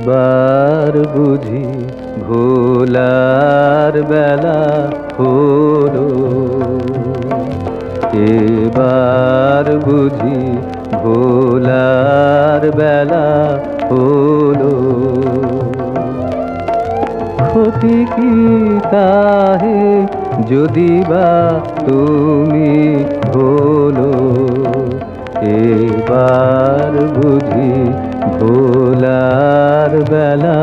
এবার বুঝি ভোলার বেলা হলো। এবার বুঝি ভোলার বেলা হলো। ক্ষতি কি তাহে যদি বা তুমি ভোলো এবার বুঝি ভোলার বেলা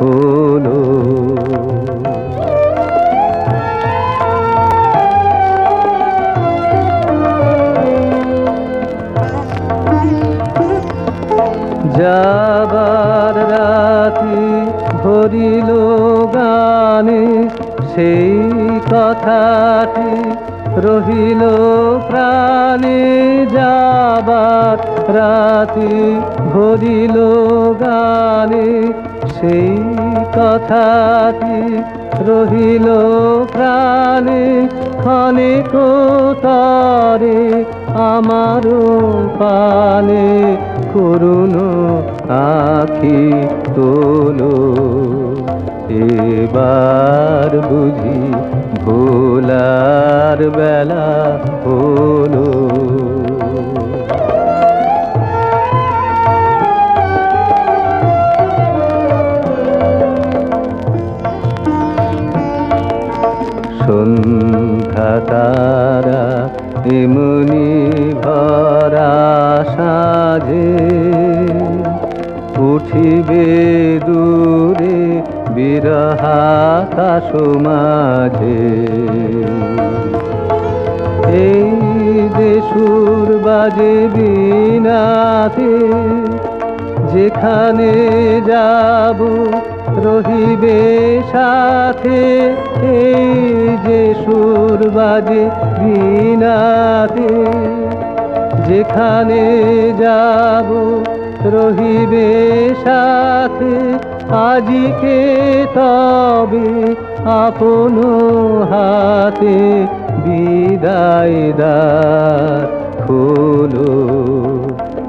হলো। যাবার রাতি ভরিল গানে, সেই কথাটি রহিল প্রাণে। যাবার রাতি ভরিল গানে, সেই কথাটি রহিল প্রাণে। ক্ষণে কোতারে আমারও পানে করুন আখি তোলো। এবার বুঝি ভোলার বেলা হলো। সন্ধ্যা তারা এমনি ভরা সাজে উঠিবে দূরে বিরহাকাশ মাঝে এই যে সুর বাজে বিনাতে, যেখানে যাব রহিবে সাথে এই যে সুর বাজে বিনাতে। যেখানে যাব রহিবে সাথে আজিকে তবে আপন হাতে বিদায় দার খোলো।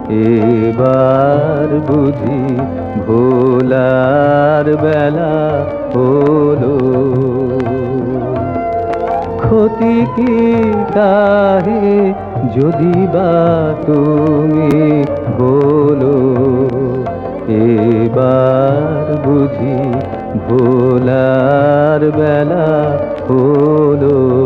এবার বুঝি ভোলার বেলা হলো। ক্ষতি কি তাহে যদি বা তুমি বলো? এবার বুঝি ভোলার বেলা হলো।